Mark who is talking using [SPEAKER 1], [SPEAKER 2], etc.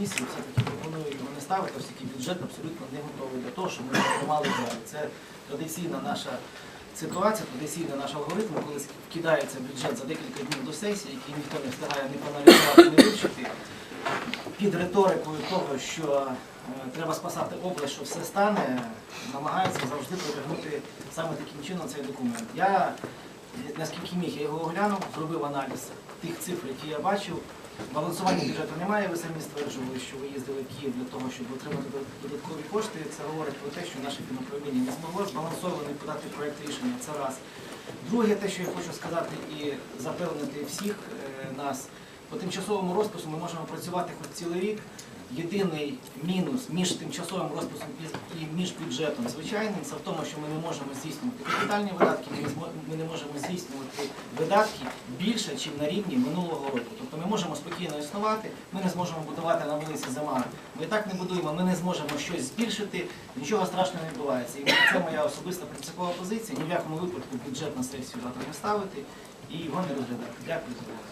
[SPEAKER 1] комісії все-таки пропоную його не ставити, оскільки бюджет абсолютно не готовий для того, щоб ми приймали в залі. Це традиційна наша ситуація, традиційний наш алгоритм, коли вкидається бюджет за декілька днів до сесії, який ніхто не встигає не проаналізувати, не вивчити, під риторикою того, що е, треба спасати область, що все стане, намагаються завжди протягнути саме таким чином цей документ. Я, наскільки міг, я його оглянув, зробив аналіз тих цифр, які я бачив. Балансування бюджету немає, ви самі стверджували, що ви їздили в Київ для того, щоб отримати додаткові кошти. Це говорить про те, що наше фінуправління не змогло збалансований подати проєкт рішення. Це раз. Друге, те, що я хочу сказати і запевнити всіх е, нас, по тимчасовому розпису ми можемо працювати хоч цілий рік. Єдиний мінус між тимчасовим розписом і- між бюджетом звичайним, це в тому, що ми не можемо здійснювати капітальні видатки, ми не можемо здійснювати видатки більше, ніж на рівні минулого року. Тобто ми можемо спокійно існувати, ми не зможемо будувати на вулиці зима. Ми так не будуємо, ми не зможемо щось збільшити, нічого страшного не відбувається. І це моя особиста принципова позиція. Ні в якому випадку бюджет на сесію завтра не ставити і його не розглядати. Дякую за увагу.